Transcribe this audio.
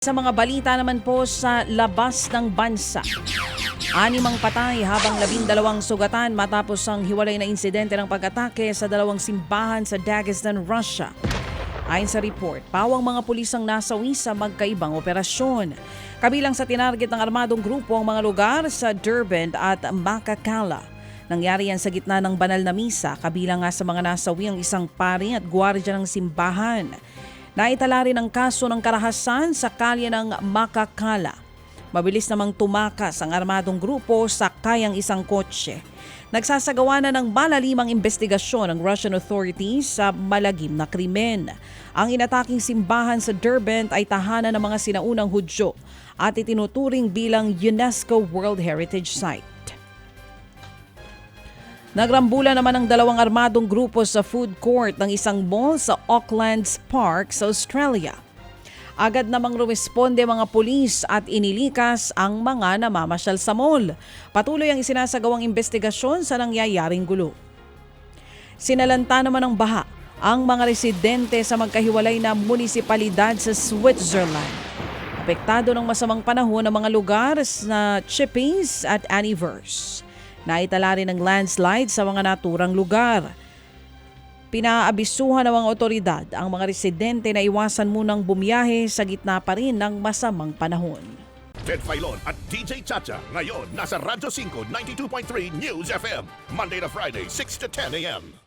Sa mga balita naman po sa labas ng bansa. Animang patay habang labindalawang sugatan matapos ang hiwalay na insidente ng pag-atake sa dalawang simbahan sa Dagestan, Russia. Ayon sa report, pawang mga pulis ang nasawi sa magkaibang operasyon. Kabilang sa tinarget ng armadong grupo ang mga lugar sa Durban at Makakala. Nangyari yan sa gitna ng banal na misa, kabilang nga sa mga nasawi ang isang pari at gwardya ng simbahan. Naitala rin ang kaso ng karahasan sa kalye ng Makakala. Mabilis namang tumakas ang armadong grupo sa kayang isang kotse. Nagsasagawa na ng malalimang investigasyon ang Russian authorities sa malagim na krimen. Ang inataking simbahan sa Durban ay tahanan ng mga sinaunang Hudyo at itinuturing bilang UNESCO World Heritage Site. Nagrambula naman ang dalawang armadong grupo sa food court ng isang mall sa Auckland's Park sa Australia. Agad namang rumesponde mga pulis at inilikas ang mga namamasyal sa mall. Patuloy ang isinasagawang investigasyon sa nangyayaring gulo. Sinalanta naman ng baha ang mga residente sa magkahiwalay na munisipalidad sa Switzerland. Apektado ng masamang panahon ang mga lugar na Chippies at Anniverse. Naitala rin ng landslide sa mga naturang lugar. Pinaabisuhan ng mga otoridad ang mga residente na iwasan munang bumiyahe sa gitna pa rin ng masamang panahon. Ted Filon at DJ Chacha. Ngayon, nasa Radyo 5, 92.3 News FM. Monday to Friday, 6 to 10 a.m.